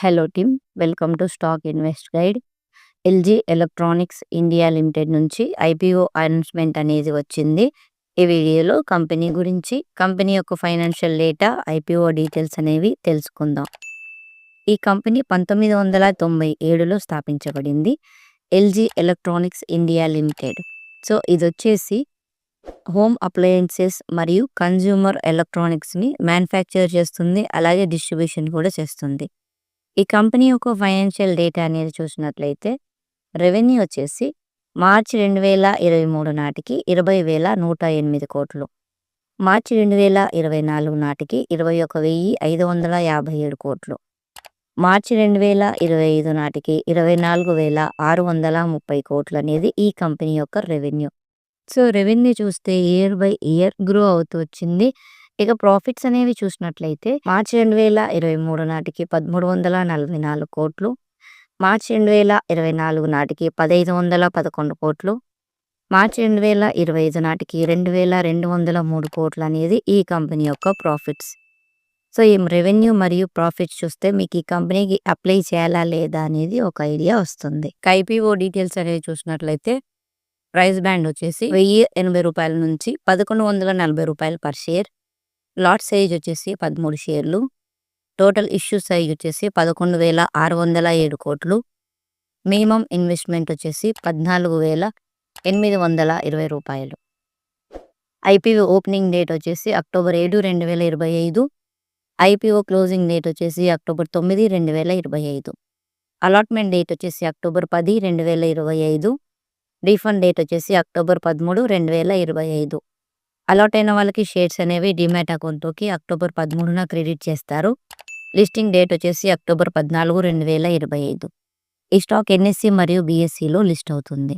Hello team welcome to Stock Invest Guide LG Electronics India Limited నుంచి IPO announcement అనేది వచ్చింది. ఈ వీడియోలో కంపెనీ గురించి కంపెనీ యొక్క ఫైనాన్షియల్ డేటా ఐపీఓ డీటెయిల్స్ అనేవి తెలుసుకుందాం. ఈ కంపెనీ పంతొమ్మిది వందల తొంభై ఏడులో స్థాపించబడింది. LG Electronics India Limited so ఇది వచ్చేసి హోమ్ అప్లయన్సెస్ మరియు కన్జ్యూమర్ ఎలక్ట్రానిక్స్ని మ్యానుఫ్యాక్చర్ చేస్తుంది. అలాగే డిస్ట్రిబ్యూషన్ కూడా చేస్తుంది. ఈ కంపెనీ యొక్క ఫైనాన్షియల్ డేటా అనేది చూసినట్లయితే రెవెన్యూ వచ్చేసి మార్చి రెండు వేల ఇరవై మూడు నాటికి ఇరవై వేల నూట ఎనిమిది కోట్లు. మార్చి రెండు వేల ఇరవై నాలుగు నాటికి ఇరవై ఒక వెయ్యి ఐదు వందల యాభై ఏడు కోట్లు. మార్చి రెండు వేల ఇరవై ఐదు నాటికి ఇరవై నాలుగు వేల ఆరు వందల ముప్పై కోట్లు అనేది ఈ కంపెనీ యొక్క రెవెన్యూ. సో రెవెన్యూ చూస్తే ఇయర్ బై ఇయర్ గ్రో అవుతూ వచ్చింది. ఇక ప్రాఫిట్స్ అనేవి చూసినట్లయితే మార్చి రెండు వేల ఇరవై మూడు నాటికి పదమూడు వందల నలభై నాలుగు కోట్లు మార్చి రెండు వేల ఇరవై నాలుగు నాటికి పదహైదు వందల పదకొండు కోట్లు మార్చి రెండు వేల ఇరవై ఐదు నాటికి రెండు వేల రెండు వందల మూడు కోట్లు అనేది ఈ కంపెనీ యొక్క ప్రాఫిట్స్. సో ఈ రెవెన్యూ మరియు ప్రాఫిట్స్ చూస్తే మీకు ఈ కంపెనీకి అప్లై చేయాలా లేదా అనేది ఒక ఐడియా వస్తుంది. ఐపీఓ డీటెయిల్స్ అనేవి చూసినట్లయితే ప్రైస్ బ్యాండ్ వచ్చేసి వెయ్యి ఎనభై రూపాయల నుంచి పదకొండు వందల నలభై రూపాయలు పర్ షేర్ లాట్ సైజ్ వచ్చేసి పదమూడు షేర్లు. టోటల్ ఇష్యూ సైజ్ వచ్చేసి పదకొండు వేల ఆరు వందల ఏడు కోట్లు. మినిమం ఇన్వెస్ట్మెంట్ వచ్చేసి పద్నాలుగు వేల ఎనిమిది వందల ఇరవై రూపాయలు. ఐపీఓ ఓపెనింగ్ డేట్ వచ్చేసి అక్టోబర్ ఏడు రెండు వేల ఇరవై ఐదు. ఐపీఓ క్లోజింగ్ డేట్ వచ్చేసి అక్టోబర్ తొమ్మిది రెండు వేల ఇరవై ఐదు. అలాట్మెంట్ డేట్ వచ్చేసి అక్టోబర్ పది రెండు వేల ఇరవై ఐదు. రీఫండ్ డేట్ వచ్చేసి అక్టోబర్ పదమూడు రెండు వేల ఇరవై ఐదు. అలాట్ అయిన వాళ్ళకి షేర్స్ అనేవి డిమాట్ అకౌంట్లోకి అక్టోబర్ పదమూడున క్రెడిట్ చేస్తారు. లిస్టింగ్ డేట్ వచ్చేసి అక్టోబర్ పద్నాలుగు రెండు వేల ఇరవై ఐదు. ఈ స్టాక్ ఎన్ఎస్సి మరియు బిఎస్సిలో లిస్ట్ అవుతుంది.